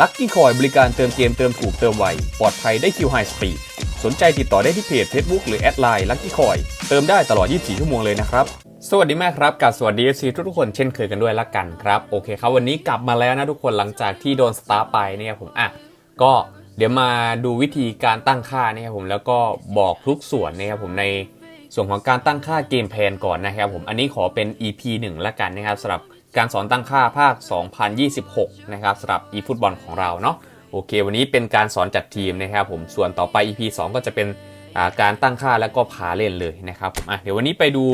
Lucky Coin บริการเติมเกมเติมถูกเติมไว ปลอดภัยได้คิวไฮสปีดสนใจติดต่อได้ที่เพจ Facebook หรือแอดไลน์ Lucky Coin เติมได้ตลอด 24 ชั่วโมงเลยนะครับสวัสดีแมากครับกับสวัสดี FC ทุกๆคนเช่นเคยกันด้วยละกันครับโอเคครับวันนี้กลับมาแล้วนะทุกคนหลังจากที่โดนสตาร์ไปเนี่ยผมอะก็เดี๋ยวมาดูวิธีการตั้งค่านะครับผมแล้วก็บอกทุกส่วนนะครับผมในส่วนของการตั้งค่าเกมแพลนก่อนนะครับผมอันนี้ขอเป็น EP 1ละกันนะครับสำหรับ การสอนตั้งค่าภาค 2026 นะครับสำหรับ eFootball ของเราเนาะโอเค วันนี้เป็นการสอนจัดทีมนะครับผมส่วนต่อไป EP 2 ก็จะเป็นาการตั้งค่าแล้วก็พาเล่นเลยนะครับอะเดี๋ยววันนี้ไปดู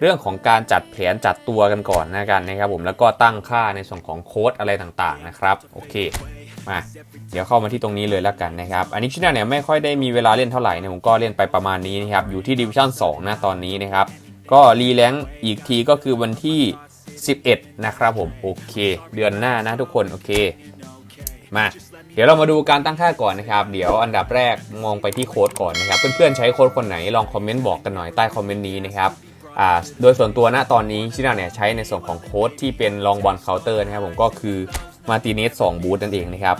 เรื่องของการจัดแผนจัดตัวกันก่อนนะกันนะครับผมแล้วก็ตั้งค่าในส่วนของโค้ดอะไรต่างๆนะครับโอเคมาเดี๋ยวเข้ามาที่ตรงนี้เลยแล้วกันนะครับอันนี้ชินาเนี่ยไม่ค่อยได้มีเวลาเล่นเท่าไหร่เนี่ยผมก็เล่นไปประมาณนี้นะครับอยู่ที่ดิวิชั่น2นะตอนนี้นะครับก็รีแลงค์อีกทีก็คือวันที่ 11 นะครับผม โอเค เดือนหน้านะทุกคน โอเค มา เดี๋ยวเรามาดูการตั้งค่าก่อนนะครับ เดี๋ยวอันดับแรกมองไปที่โค้ดก่อนนะครับ เพื่อนๆใช้โค้ดคนไหนลองคอมเมนต์บอกกันหน่อยใต้คอมเมนต์นี้นะครับโดยส่วนตัวณตอนนี้ชินาเนี่ยใช้ในส่วนของโค้ดที่เป็นลองบอลเคาน์เตอร์นะครับผมก็คือมาติเนส2บูธนั่นเองนะครับ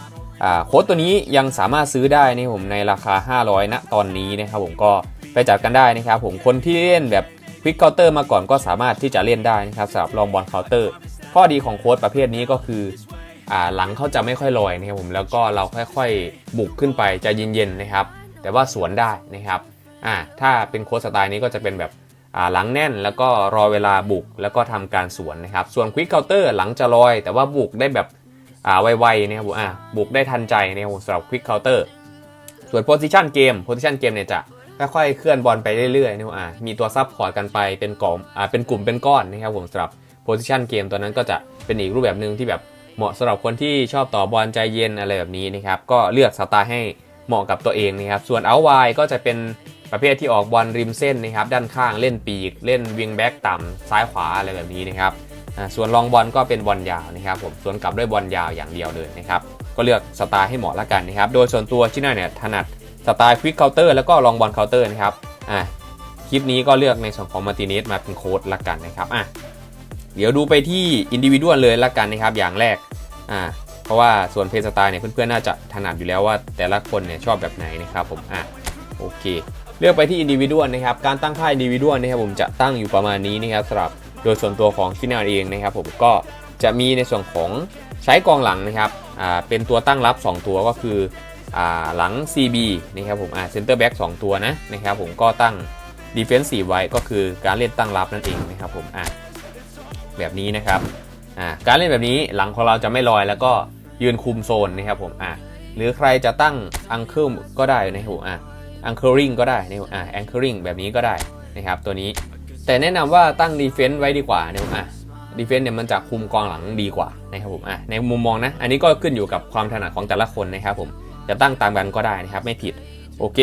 โค้ดตัวนี้ยังสามารถซื้อได้นะผมในราคา 500ณตอนนี้นะครับผมก็ไปจัดกันได้นะครับผมคนที่เล่นแบบ วิกเคาน์เตอร์มาก่อนก็สามารถที่จะเล่นได้นะครับสำหรับลองบอลเคาน์เตอร์ ข้อดีของโค้ดประเภทนี้ก็คืออ่าหลังเขาจะไม่ค่อยลอยนะครับผมแล้วก็เราค่อยๆบุกขึ้นไปจะเย็นๆนะครับ แต่ว่าสวนได้นะครับอ่าถ้าเป็นโค้ดสไตล์นี้ก็จะเป็นแบบอ่าหลังแน่นแล้วก็รอเวลาบุกแล้วก็ทำการสวนนะครับ ส่วนควิกเคาน์เตอร์หลังจะลอย แต่ว่าบุกได้แบบอ่าไวๆนะครับอ่าบุกได้ทันใจนะครับสำหรับควิกเคาน์เตอร์ส่วนโพซิชันเกมโพซิชันเกมเนี่ยจะ ค่อยๆเคลื่อนบอลไปเรื่อยๆนะครับอ่ามีตัวซับพอร์ตกันไปเป็นกล่องอ่าเป็นกลุ่มเป็นก้อนนะครับผมสำหรับโพซิชันเกมตัวนั้นก็จะเป็นอีกรูปแบบหนึ่งที่แบบเหมาะสำหรับคนที่ชอบต่อบอลใจเย็นอะไรแบบนี้นะครับก็เลือกสไตล์ให้เหมาะกับตัวเองนะครับส่วนเอาไวก็จะเป็นประเภทที่ออกบอลริมเส้นนะครับด้านข้างเล่นปีก เล่นวิงแบ็กต่ำซ้ายขวาอะไรแบบนี้นะครับอ่าส่วนลองบอลก็เป็นบอลยาวนะครับผมส่วนกลับด้วยบอลยาวอย่างเดียวเลยนะครับก็เลือกสไตล์ให้เหมาะละกันนะครับโดยส่วนตัวชิน่าเนี่ยถนัด สไตล์ควิกเคาน์เตอร์แล้วก็ลองบอลเคาน์เตอร์นะครับอ่าคลิปนี้ก็เลือกในส่วนของมาติเนสมาเป็นโค้ดละกันนะครับอะเดี๋ยวดูไปที่อินดิวิดวลเลยละกันนะครับ อย่างแรกอ่าเพราะว่าส่วนเพย์สไตล์เนี่ยเพื่อนๆน่าจะถนัดอยู่แล้วว่าแต่ละคนเนี่ยชอบแบบไหนนะครับผมอะโอเค เลือกไปที่ individual นะครับการตั้งค่า individual นะครับผมจะตั้งอยู่ประมาณนี้นะครับสำหรับโดยส่วนตัวของชินาเองนะครับผมก็จะมีในส่วนของใช้กองหลังนะครับอ่าเป็นตัวตั้งรับ 2 ตัวก็คือ หลัง CB นะครับผมอ่า center back 2ตัวนะนะครับผมก็ตั้ง defensive ไว้ก็คือการเล่นตั้งรับนั่นเองนะครับผมอ่าแบบนี้นะครับอ่าการเล่นแบบนี้หลังของเราจะไม่ลอยแล้วก็ยืนคุมโซนนะครับผมอ่าหรือใครจะตั้ง uncle ก็ได้นะครับผมอ่า anchoring ก็ได้นะครับอ่า anchoring แบบนี้ก็ได้นะครับตัวนี้แต่แนะนำว่าตั้ง defense ไว้ดีกว่านะครับอะ defense เนี่ยมันจะคุมกองหลังดีกว่านะครับผมอะในมุมมองนะ อันนี้ก็ขึ้นอยู่กับความถนัดของแต่ละคนนะครับผม จะตั้งตามกันก็ได้นะครับไม่ผิดโอเค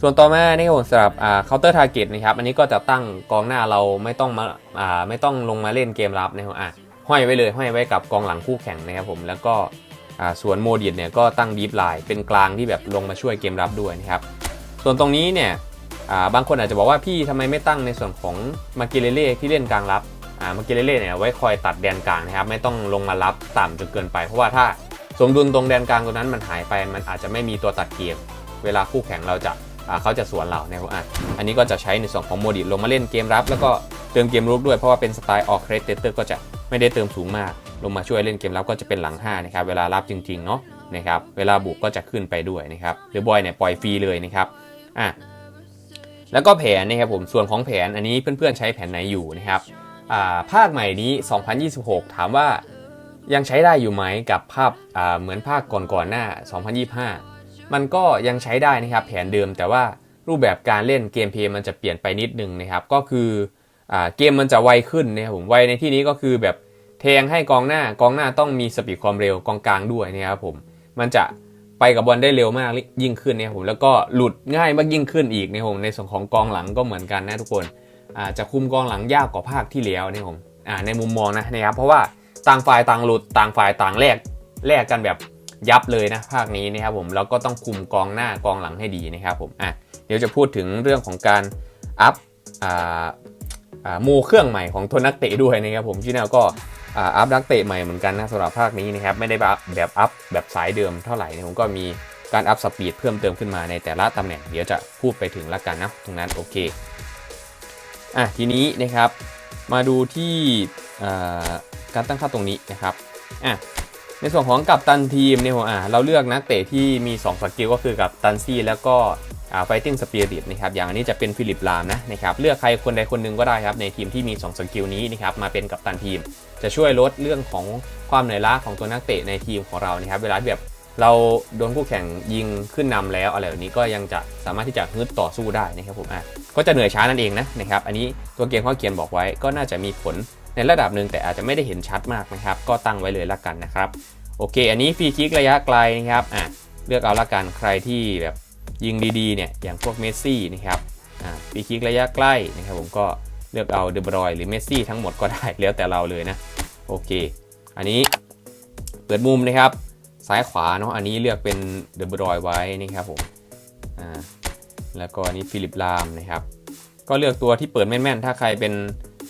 ส่วนต่อมาในี่ครับผมสำหรับอ่า counter target นะครับอันนี้ก็จะตั้งกองหน้าเราไม่ต้องมาาไม่ต้องลงมาเล่นเกมรับนะครับอะห้อยไว้เลยห้อยไว้กับกองหลังคู่แข่งนะครับผมแล้วก็ส่วนโมดิตเนี่ยก็ตั้งดีฟไลน์เป็นกลางที่แบบลงมาช่วยเกมรับด้วยนะครับส่วนตรงนี้เนี่ยาบางคนอาจจะบอกว่าพี่ทำไมไม่ตั้งในส่วนของมาเกเลเล่ที่เล่นกลางรับมาเกเลเล่เนี่ยไว้คอยตัดแดนกลางนะครับไม่ต้องลงมารับต่ำจนเกินไป เพราะว่าถ้า สมดุลตรงแดนกลางตรงนั้นมันหายไปมันอาจจะไม่มีตัวตัดเกม เวลาคู่แข่งเราจะเขาจะสวนเรานะครับอะอันนี้ก็จะใช้ในส่วนของโมดิลงมาเล่นเกมรับ แล้วก็เติมเกมรุกด้วยเพราะว่าเป็นสไตล์ออกเครดเตอร์ก็จะไม่ได้เติมสูงมาก ลงมาช่วยเล่นเกมรับก็จะเป็นหลัง5นะครับเวลารับจริงๆเนาะนะครับเวลาบุกก็จะขึ้นไปด้วยนะครับหรือบอยเนี่ยปล่อยฟรีเลยนะครับอะแล้วก็แผนนะครับผมส่วนของแผนอันนี้เพื่อนๆใช้แผนไหนอยู่นะครับอ่าภาคใหม่นี้ 2026 ถามว่า ยังใช้ได้อยู่ไหมกับภาพเหมือนภาคก่อนๆหน้า 2025 มันก็ยังใช้ได้นะครับแผนเดิมแต่ว่ารูปแบบการเล่นเกมเพย์มันจะเปลี่ยนไปนิดนึงนะครับ ก็คืออเกมมันจะไวขึ้นนะครับผมไวในที่นี้ก็คือแบบแทงให้กองหน้ากองหน้าต้องมีสปีดความเร็วกองกลางด้วยนะครับผมมันจะไปกับบอลได้เร็วมากยิ่งขึ้นเนี่ยผมแล้วก็หลุดง่ายมากยิ่งขึ้นอีกเนี่ยผมในส่วนของกองหลังก็เหมือนกันนะทุกคนอาจะคุมกองหลังยากกว่าภาคที่แล้วเนี่ยผมในมุมมองนะนะครับเพราะว่า ต่างฝ่ายต่างหลุดต่างฝ่ายต่างแลกแลกกันแบบยับเลยนะภาคนี้นะครับผมแล้วก็ต้องคุมกองหน้ากองหลังให้ดีนะครับผมอะเดี๋ยวจะพูดถึงเรื่องของการอัพอ่าอ่าโมเครื่องใหม่ของตัวนักเตะด้วยนะครับผมที่แนวก็อ่าอัพนักเตะใหม่เหมือนกันนะสำหรับภาคนี้นะครับไม่ได้แบบแบบอัพแบบสายเดิมเท่าไหร่นะผมก็มีการอัพสปีดเพิ่มเติมขึ้นมาในแต่ละตำแหน่งเดี๋ยวจะพูดไปถึงละกันนะตรงนั้นโอเคอะทีนี้นะครับ มาดูที่การตั้งค่าตรงนี้นะครับอะในส่วนของกัปตันทีมเนี่ยผมอะเราเลือกนักเตะที่มี2สกิลก็คือกับตันซี่แล้วก็อ่าไฟติ้งสปิริตนะครับอย่างอันนี้จะเป็นฟิลิปลามนะนะครับเลือกใครคนใดคนหนึ่งก็ได้ครับในทีมที่มี 2สกิลนี้นะครับมาเป็นกัปตันทีม จะช่วยลดเรื่องของความเหนื่อยล้าของตัวนักเตะในทีมของเรานะครับเวลาแบบ เราโดนคู่แข่งยิงขึ้นนำแล้วอะไรแบบนี้ก็ยังจะสามารถที่จะฮึดต่อสู้ได้นะครับผมอะก็จะเหนื่อยช้านั่นเองนะนะครับ อันนี้ตัวเกมเขาเขียนบอกไว้ก็น่าจะมีผลในระดับหนึ่งแต่อาจจะไม่ได้เห็นชัดมากนะครับ ก็ตั้งไว้เลยละกันนะครับ โอเค อันนี้ฟรีคิกระยะไกลนะครับอะเลือกเอาละกันใครที่แบบยิงดีๆเนี่ยอย่างพวกเมสซี่นะครับอะฟรีคิกระยะใกล้นะครับผมก็เลือกเอาเดบรอยหรือเมสซี่ทั้งหมดก็ได้แล้วแต่เราเลยนะโอเค อันนี้เปิดมุมนะครับ ซ้ายขวาเนาะอันนี้เลือกเป็นเดอะบรอยไว้นี่ครับผมอ่าแล้วก็อันนี้ฟิลิปลามนะครับ ก็เลือกตัวที่เปิดแม่นๆ ถ้าใครเป็น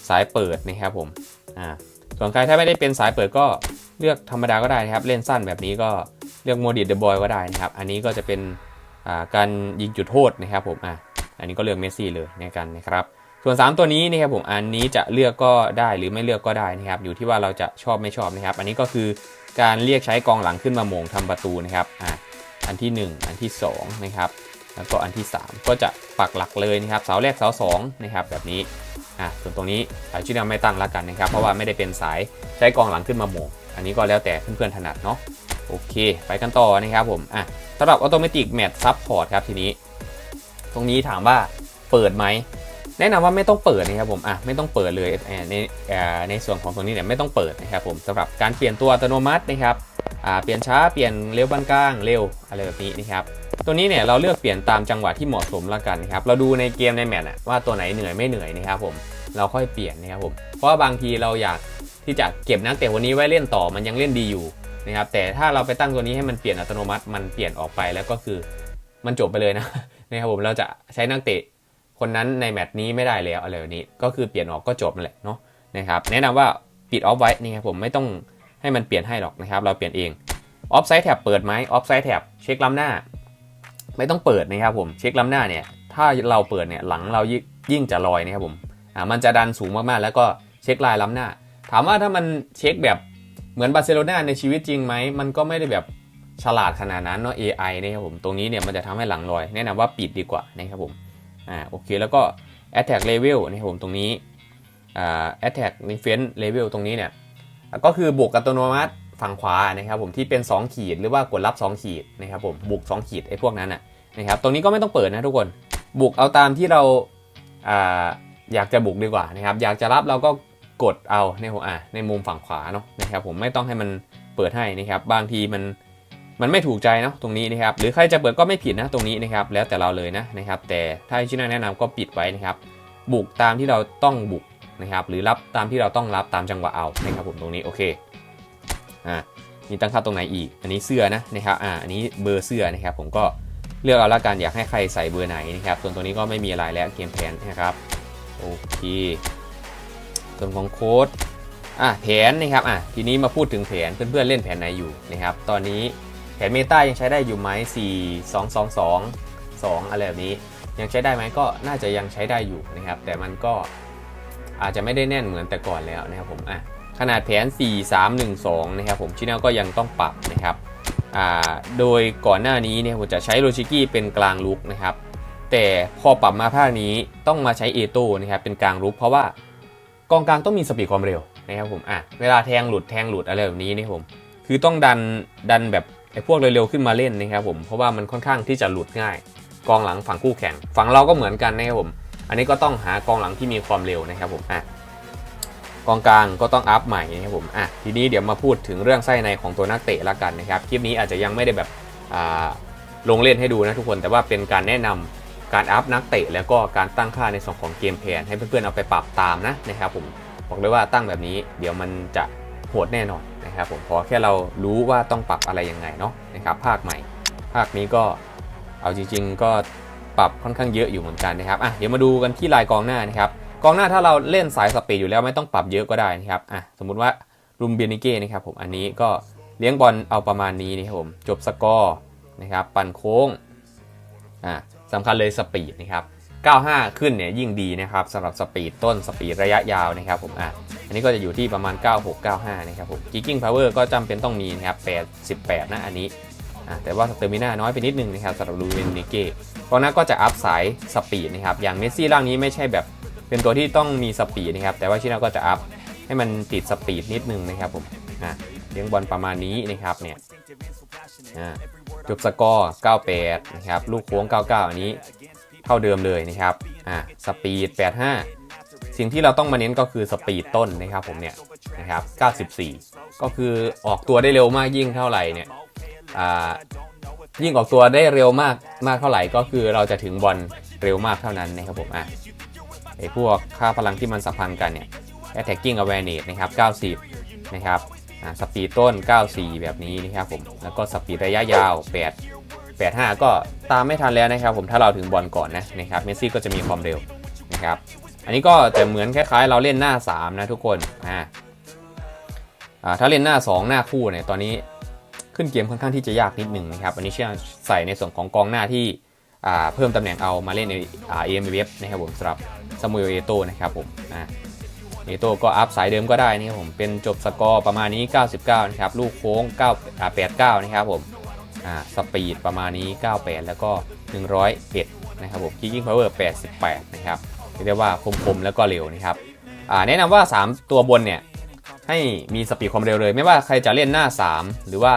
สายเปิดนะครับผมอ่าส่วนใครถ้าไม่ได้เป็นสายเปิดก็เลือกธรรมดาก็ได้นะครับ เล่นสั้นแบบนี้ก็เลือกโมดิเดอะบอยก็ได้นะครับ อันนี้ก็จะเป็นอ่าการยิงจุดโทษนะครับผมอ่าอันนี้ก็เลือกเมสซี่เลยในกันนะครับ ส่วน 3 ตัวนี้นะครับผมอันนี้จะเลือกก็ได้หรือไม่เลือกก็ได้นะครับอยู่ที่ว่าเราจะชอบไม่ชอบนะครับ อันนี้ก็คือการเรียกใช้กองหลังขึ้นมาโมงทำประตูนะครับอะอันที่ 1 อันที่2นะครับแล้วก็อันที่ 3 ก็จะปักหลักเลยนะครับเสาแรกเสา2นะครับแบบนี้อะส่วนตรงนี้สายชื่อแนวไม่ตั้งแล้วกันนะครับ เพราะว่าไม่ได้เป็นสายใช้กองหลังขึ้นมาโมง อันนี้ก็แล้วแต่เพื่อนๆถนัดเนาะโอเค ไปกันต่อนะครับผมอะสำหรับออโตเมติกแมทซับพอร์ตครับทีนี้ ตรงนี้ถามว่าเปิดไหม แนะนำว่าไม่ต้องเปิดนะครับผมอะไม่ต้องเปิดเลยในในส่วนของตรงนี้เนี่ยไม่ต้องเปิดนะครับผมสำหรับการเปลี่ยนตัวอัตโนมัตินะครับอ่าเปลี่ยนช้าเปลี่ยนเร็วปานกลางเร็วอะไรแบบนี้นะครับตัวนี้เนี่ยเราเลือกเปลี่ยนตามจังหวะที่เหมาะสมแล้วกันนะครับเราดูในเกมในแมตช์ว่าตัวไหนเหนื่อยไม่เหนื่อยนะครับผมเราค่อยเปลี่ยนนะครับผมเพราะว่าบางทีเราอยากที่จะเก็บนักเตะวันนี้ไว้เล่นต่อมันยังเล่นดีอยู่นะครับแต่ถ้าเราไปตั้งตัวนี้ให้มันเปลี่ยนอัตโนมัติมันเปลี่ยนออกไปแล้วก็คือมันจบไปเลยนะนะครับผมเราจะใช้นักเตะ คนนั้นในแมตช์นี้ไม่ได้แล้วอะไรแบบนี้ ก็คือเปลี่ยนออกก็จบนั่นแหละเนาะนะครับแนะนำว่าปิดออฟไว้นี่ครับผมไม่ต้องให้มันเปลี่ยนให้หรอกนะครับ เราเปลี่ยนเองออฟไซด์แท็บเปิดไหมออฟไซด์แท็บเช็คล้ำหน้า ไม่ต้องเปิดนะครับผมเช็คล้ำหน้าเนี่ยถ้าเราเปิดเนี่ยหลังเรายิ่งยิ่งจะลอยนะครับผมอ่ามันจะดันสูงมากๆ แล้วก็เช็คลายล้ำหน้า ถามว่าถ้ามันเช็คแบบเหมือนบาร์เซโลนาในชีวิตจริงไหมมันก็ไม่ได้แบบฉลาดขนาดนั้นเนาะ AI นะครับผมตรงนี้เนี่ยมันจะทำให้หลังลอย แนะนำว่าปิดดีกว่านะครับผม อ่าโอเคแล้วก็ attack level นะครับผมตรงนี้อ่า attack defense level ตรงนี้เนี่ยก็คือบุกอัตโนมัติฝั่งขวานะครับผมที่เป็น 2 ขีดหรือว่ากดรับ 2 ขีดนะครับผมบุก2ขีดไอ้พวกนั้นนะนะครับตรงนี้ก็ไม่ต้องเปิดนะทุกคนบุกเอาตามที่เราอ่าอยากจะบุกดีกว่านะครับอยากจะรับเราก็กดเอาในหัวอ่าในมุมฝั่งขวาเนาะนะครับผมไม่ต้องให้มันเปิดให้นะครับบางทีมัน มันไม่ถูกใจเนาะตรงนี้นะครับหรือใครจะเปิดก็ไม่ผิดนะตรงนี้นะครับแล้วแต่เราเลยนะนะครับแต่ถ้าชิน่าแนะนำก็ปิดไว้นะครับบุกตามที่เราต้องบุกนะครับหรือรับตามที่เราต้องรับตามจังหวะเอานะครับผมตรงนี้โอเคอ่ามีตั้งค่าตรงไหนอีก อันนี้เสื้อนะนะครับอ่าอันนี้เบอร์เสื้อนะครับผมก็เลือกเอาละกันอยากให้ใครใส่เบอร์ไหนนะครับส่วนตัวนี้ก็ไม่มีอะไรแล้วเกมแผนนะครับโอเคส่วนของโค้ดอะแผนนะครับอะทีนี้มาพูดถึงแผนเพื่อนๆเล่นแผนไหนอยู่นะครับตอนนี้ แผนเมตายังใช้ได้อยู่ไหม4 2 2 2 2 อะไรแบบนี้ ยังใช้ได้ไหมก็น่าจะยังใช้ได้อยู่นะครับ แต่มันก็อาจจะไม่ได้แน่นเหมือนแต่ก่อนแล้วนะครับผมอะขนาดแผน 4 3 1 2 นะครับผมชิแนลก็ยังต้องปรับนะครับโดยก่อนหน้านี้เนี่ยผมจะใช้โรชิกี้เป็นกลางลุกนะครับ แต่พอปรับมาภาคนี้ต้องมาใช้เอโต้นะครับเป็นกลางลุก เพราะว่ากองกลางต้องมีสปีดความเร็วนะครับผมอะเวลาแทงหลุดแทงหลุดอะไรแบบนี้นี่ผม คือต้องดันดันแบบ ไอ้พวกเร็วๆขึ้นมาเล่นนะครับผมเพราะว่ามันค่อนข้างที่จะหลุดง่าย กองหลังฝั่งคู่แข่ง ฝั่งเราก็เหมือนกันนะครับผม อันนี้ก็ต้องหากองหลังที่มีความเร็วนะครับผมอะกองกลางก็ต้องอัพใหม่นะครับผมอะทีนี้เดี๋ยวมาพูดถึงเรื่องไส้ในของตัวนักเตะละกันนะครับคลิปนี้อาจจะยังไม่ได้แบบอ่าลงเล่นให้ดูนะทุกคนแต่ว่าเป็นการแนะนำการอัพนักเตะแล้วก็การตั้งค่าในส่วนของเกมแพนให้เพื่อนๆเอาไปปรับตามนะนะครับผมบอกเลยว่าตั้งแบบนี้เดี๋ยวมันจะโหดแน่นอน นะครับผมพอแค่เรารู้ว่าต้องปรับอะไรยังไงเนาะนะครับภาคใหม่ ภาคนี้ก็เอาจริง ๆ ก็ปรับค่อนข้างเยอะอยู่เหมือนกันนะครับอะเดี๋ยวมาดูกันที่ลายกองหน้านะครับกองหน้าถ้าเราเล่นสายสปีดอยู่แล้วไม่ต้องปรับเยอะก็ได้นะครับอะสมมุติว่ารุมเบียนิเก้นะครับผมอันนี้ก็เลี้ยงบอลเอาประมาณนี้นะครับผมจบสกอร์นะครับปั่นโค้งอ่าสำคัญเลยสปีดนะครับ95 ขึ้นเนี่ยยิ่งดีนะครับสำหรับสปีดต้นสปีดระยะยาวนะครับผมอะ นนี้ก็จะอยู่ที่ประมาณ 96 95 นะครับผม Kicking Power ก็จำเป็นต้องมีนะครับ8 18นะอันนี้ แต่ว่าเตอร์มิน่าน้อยไปนิดนึงนะครับสำหรับลูเวนนิเก้เพราะนั้นก็จะอัพสายสปีดนะครับ อย่างเมสซี่ร่างนี้ไม่ใช่แบบเป็นตัวที่ต้องมีสปีดนะครับ แต่ว่าชินาก็จะอัพให้มันติดสปีดนิดนึงนะครับผมเลี้ยงบอลประมาณนี้นะครับเนี่ยจบสกอร์ 98 นะครับ ลูกโค้ง 99 อันนี้เท่าเดิมเลยนะครับ อ่า สปีด 85 สิ่งที่เราต้องมาเน้นก็คือสปีดต้นนะครับผมเนี่ยนะครับ 94 ก็คือออกตัวได้เร็วมากยิ่งเท่าไหร่เนี่ยอ่ายิ่งออกตัวได้เร็วมากมากเท่าไหร่ก็คือเราจะถึงบอลเร็วมากเท่านั้นนะครับผมอะไอพวกค่าพลังที่มันสัมพันธ์กันเนี่ย attacking awareness นะครับ 90 นะครับอ่าสปีดต้น 94 แบบนี้นะครับผม แล้วก็สปีดระยะยาว 8 85 ก็ตามไม่ทันแล้วนะครับผมถ้าเราถึงบอลก่อนนะนะครับเมสซี่ก็จะมีความเร็วนะครับ อันนี้ก็จะเหมือนคล้ายๆ เราเล่นหน้า 3 นะทุกคนอ่าถ้าเล่นหน้า 2 หน้าคู่เนี่ยตอนนี้ขึ้นเกมค่อนข้างที่จะยากนิดหนึ่งนะครับอันนี้เชื่อใส่ในส่วนของกองหน้าที่เพิ่มตำแหน่งเอามาเล่นในอ่าเอ็มเวฟนะครับผมสำหรับซามูเอลเอโตนะครับผมอ่าเอโตก็อัพสายเดิมก็ได้นะครับผมเป็นจบสกอร์ประมาณนี้ 99 นะครับ ลูกโค้ง9อ่า89 นะครับผมอ่าสปีดประมาณนี้ 98 แล้วก็ 101 นะครับผม Kicking Power 88 นะครับ เรียกได้ว่าคมๆแล้วก็เร็วนะครับอ่าแนะนำว่า 3 ตัวบนเนี่ยให้มีสปีดความเร็วเลย ไม่ว่าใครจะเล่นหน้า 3 หรือว่า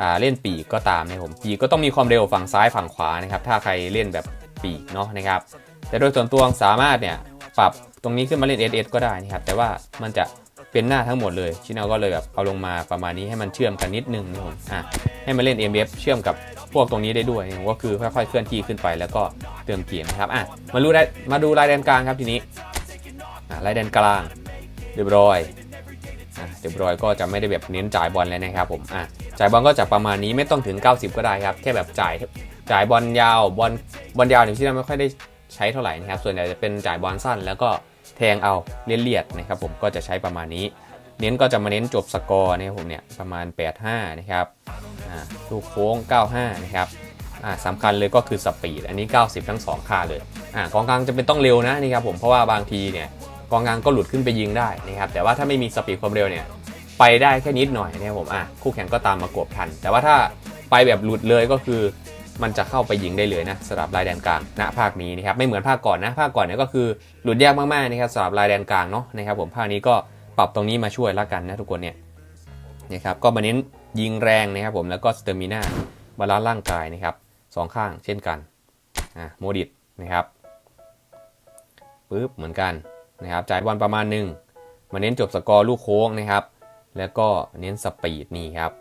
อ่าเล่นปีกก็ตามนะครับผมปีกก็ต้องมีความเร็วฝั่งซ้ายฝั่งขวานะครับถ้าใครเล่นแบบปีกเนาะนะครับแต่โดยส่วนตัวสามารถเนี่ยปรับตรงนี้ขึ้นมาเล่น SS ก็ได้นะครับแต่ว่ามันจะเป็นหน้าทั้งหมดเลยชินเอาก็เลยแบบเอาลงมาประมาณนี้ให้มันเชื่อมกันนิดนึงนะครับผมอะให้มาเล่น MF เชื่อมกับ พวกตรงนี้ได้ด้วยก็คือค่อยๆเคลื่อนที่ขึ้นไปแล้วก็เติมเกมนะครับอะมาดูได้มาดูลายแดนกลางครับทีนี้อะลายแดนกลางเรียบร้อยอะเรียบร้อยก็จะไม่ได้แบบเน้นจ่ายบอลแล้วนะครับผมอะจ่ายบอลก็จะประมาณนี้ไม่ต้องถึง 90 ก็ได้ครับแค่แบบจ่ายจ่ายบอลยาวบอลบอลยาวเนี่ยที่เราไม่ค่อยได้ใช้เท่าไหร่นะครับส่วนใหญ่จะเป็นจ่ายบอลสั้น แล้วก็แทงเอาเลียดๆนะครับผมก็จะใช้ประมาณนี้ เน้นก็จะมาเน้นจบสกอร์นะครับผมเนี่ยประมาณ 85 นะครับอ่าลูกโค้ง 95 นะครับสำคัญเลยก็คือสปีด อันนี้ 90 ทั้ง 2 ค่าเลยอกองกลางจะเป็นต้องเร็วนะนี่ครับผมเพราะว่าบางทีเนี่ยกองกลางก็หลุดขึ้นไปยิงได้นะครับแต่ว่าถ้าไม่มีสปีดความเร็วเนี่ยไปได้แค่นิดหน่อยนะครับผมอะคู่แข่งก็ตามมากบทัน แต่ว่าถ้าไปแบบหลุดเลยก็คือมันจะเข้าไปยิงได้เลยนะสำหรับลายแดนกลางณภาคนี้นะครับไม่เหมือนภาคก่อนนะภาคก่อนเนี่ยก็คือหลุดยากมากๆนะครับสำหรับลายแดนกลางเนาะนะครับผมภาคนี้ก็ ปรับตรงนี้มาช่วยละกันนะทุกคนเนี่ยนะครับก็มาเน้นยิงแรงนะครับผมแล้วก็สเตอร์มิน่าบาลานซ์ร่างกายนะครับสองข้างเช่นกันอะโมดิตนะครับปึ๊บเหมือนกันนะครับจ่ายบอลประมาณหนึ่งมาเน้นจบสกอร์ลูกโค้งนะครับ แล้วก็เน้นสปีดนี่ครับ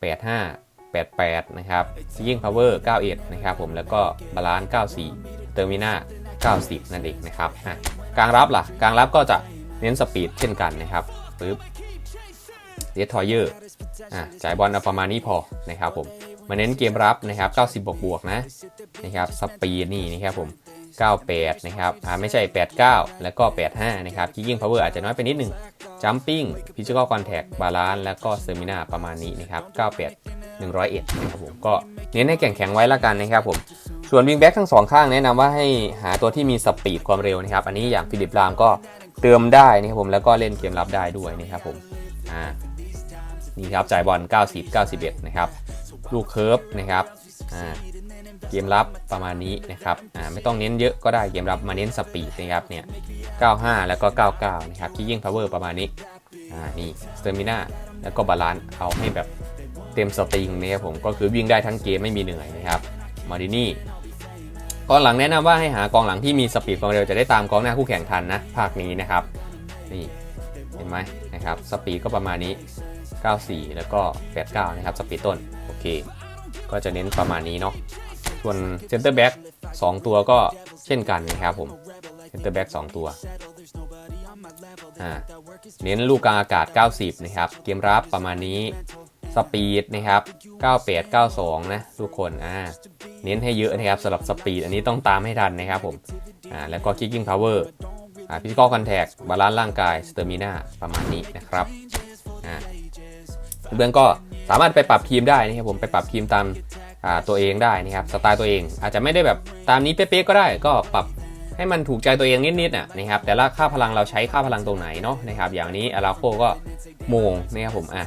85 88 นะครับยิงพาวเวอร์ 91 นะครับผมแล้วก็บาลานซ์94 เตอร์มิน่า90 นั่นเองนะครับอะกลางรับล่ะกลางรับก็จะ เน้นสปีดเช่นกันนะครับปึ๊บเดททอยเยอร์อะจ่ายบอลเอาประมาณนี้พอนะครับผมมาเน้นเกมรับนะครับ90บวกบวกนะนะครับสปีดนี่นะครับผม98 นะครับ อ่า ไม่ใช่ 89 แล้วก็ 85 นะครับ Kicking Power อาจจะน้อยไปนิดหนึ่ง Jumping Physical Contact Balance แล้วก็ Stamina ประมาณนี้นะครับ 98 101 นะครับผม ก็เน้นให้แข็งแข็งไว้ละกันนะครับผม ส่วนวิงแบ็กทั้งสองข้างแนะนำว่าให้หาตัวที่มีสปีดความเร็วนะครับ อันนี้อย่างฟิลิปลามก็ เติมได้นะครับผมแล้วก็เล่นเกมรับได้ด้วยนะครับผมอ่านี่ครับจ่ายบอล 90 91 นะครับ ลูกเคิร์ฟนะครับอ่าเกมรับประมาณนี้นะครับอ่าไม่ต้องเน้นเยอะก็ได้เกมรับมาเน้นสปีดนะครับเนี่ย 95 แล้วก็ 99 นะครับที่ยิ่งพาวเวอร์ประมาณนี้อ่านี่สเตอร์มิน่าแล้วก็บาลานซ์เอาให้แบบเต็มสตริงนะครับผมก็คือวิ่งได้ทั้งเกมไม่มีเหนื่อยนะครับมาดินี่ กองหลังแนะนำว่าให้หากองหลังที่มีสปีดความเร็วจะได้ตามกองหน้าคู่แข่งทันนะภาคนี้นะครับนี่เห็นไหมนะครับสปีดก็ประมาณนี้ 94 แล้วก็ 89 นะครับสปีดต้นโอเค ก็จะเน้นประมาณนี้เนาะส่วนเซนเตอร์แบ็ก2ตัวก็เช่นกันนะครับผมเซนเตอร์แบ็ก2ตัวอ่าเน้นลูกกลางอากาศ 90 นะครับ เกมรับประมาณนี้ สปีดนะครับ 98 92 นะ ทุกคน อ่า เน้นให้เยอะนะครับสำหรับสปีดอันนี้ต้องตามให้ทันนะครับผมอ่าแล้วก็ kicking power อ่า physical contact บาลานซ์ร่างกาย stamina ประมาณนี้นะครับอ่าเบื้องก็สามารถไปปรับทีมได้นะครับผมไปปรับทีมตามอ่าตัวเองได้นะครับสไตล์ตัวเอง อาจจะไม่ได้แบบตามนี้เป๊ะๆก็ได้ก็ปรับให้มันถูกใจตัวเองนิดๆน่ะนะครับแต่ละค่าพลังเราใช้ค่าพลังตรงไหนเนาะนะครับอย่างนี้อาราโคก็โมงนะครับผมอะอ่า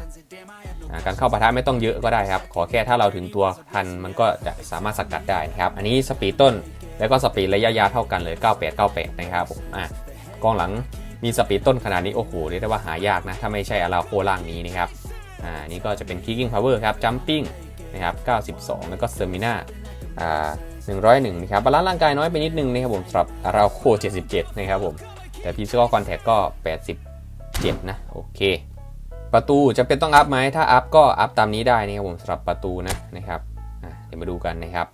การเข้าปะทะไม่ต้องเยอะก็ได้ครับ ขอแค่ถ้าเราถึงตัวทันมันก็จะสามารถสกัดได้นะครับ อันนี้สปีดต้นแล้วก็สปีดระยะยาวเท่ากันเลย 98 98 นะครับผมอะกองหลังมีสปีดต้นขนาดนี้โอ้โหเรียกได้ว่าหายากนะ ถ้าไม่ใช่อาราโคล่างนี้นะครับอ่านี่ก็จะเป็น kicking power ครับ jumping นะครับ 92 แล้วก็ stamina อ่า101 นะครับบาลานซ์ร่างกายน้อยไปนิดนึงนะครับผมสำหรับอาราโค 77 นะครับผมแต่ physical contact ก็ 87 นะ โอเค ประตูจะเป็นต้องอัพไหมถ้าอัพก็อัพตามนี้ได้นะครับผมสำหรับประตูนะนะครับเดี๋ยวมาดูกันนะครับ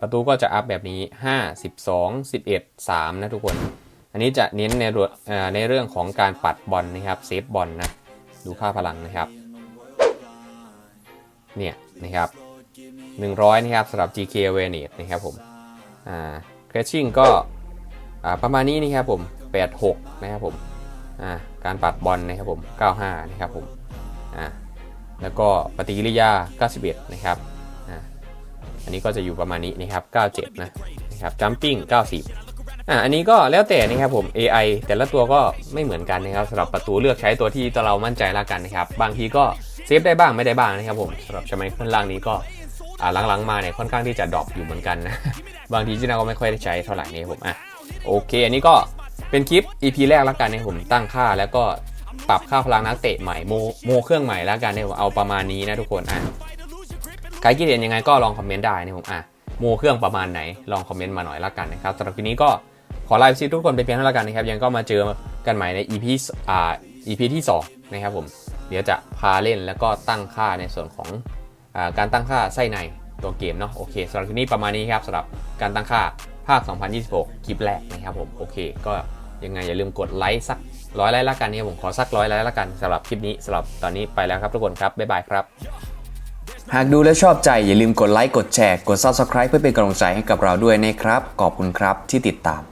ประตูก็จะอัพแบบนี้ 5 12 11 3 นะทุกคน อันนี้จะเน้นในเรื่องเอ่อในเรื่องของการปัดบอลนะครับเซฟบอลนะดูค่าพลังนะครับเนี่ยนะครับ100นะครับสำหรับ GK awareness นะครับผมอ่า crashing ก็ประมาณนี้นะครับผม86นะครับผมอ่าการปัดบอลนะครับผม 95 นะครับผม แล้วก็ปฏิกิริยา 91 นะครับอันนี้ก็จะอยู่ประมาณนี้นะครับ 97 นะนะครับ jumping 90 อ่าอันนี้ก็แล้วแต่นะครับผม AI แต่ละตัวก็ไม่เหมือนกันนะครับสำหรับประตูเลือกใช้ตัวที่ตัวเรามั่นใจละกันนะครับ บางทีก็เซฟได้บ้างไม่ได้บ้างนะครับผมสำหรับชไมเคิลล่างนี้ก็อ่าหลังๆมาเนี่ยค่อนข้างที่จะดรอปอยู่เหมือนกันนะ บางทีที่าก็ไม่ค่อยได้ใช้เท่าไหร่นี่ผมอะโอเค อันนี้ก็เป็นคลิป EP แรกแล้วกันนะผมตั้งค่าแล้วก็ ปรับค่าพลังนักเตะใหม่โมโมเครื่องใหม่แล้วกันเนะครับผมเอาประมาณนี้นะทุกคนอะใครคิดเห็นยังไงก็ลองคอมเมนต์ได้นะครับผมอะโมเครื่องประมาณไหนลองคอมเมนต์มาหน่อยละกันนะครับสำหรับคลิปนี้ก็ขอไลฟ์ซีทุกคนไปเพียงเท่านี้ละกันนะครับ ยังก็มาเจอกันใหม่ใน EP อ่า EP ที่สองนะครับผม เดี๋ยวจะพาเล่นแล้วก็ตั้งค่าในส่วนของอการตั้งค่าไส้ในตัวเกมเนาะโอเคสำหรับคลิปนี้ประมาณนี้ครับสำหรับการตั้งค่าภาค 2026 คลิปแรกนะครับผม โอเค ก็ยังไงอย่าลืมกดไลค์สัก ร้อยไลค์ละกันเนี่ยผมขอสักร้อยไลค์ละกันสำหรับคลิปนี้สำหรับตอนนี้ไปแล้วครับทุกคนครับบ๊ายบายครับ หากดูและชอบใจอย่าลืมกดไลค์กดแชร์กด Subscribe เพื่อเป็นกำลังใจให้กับเราด้วยนะครับ ขอบคุณครับที่ติดตาม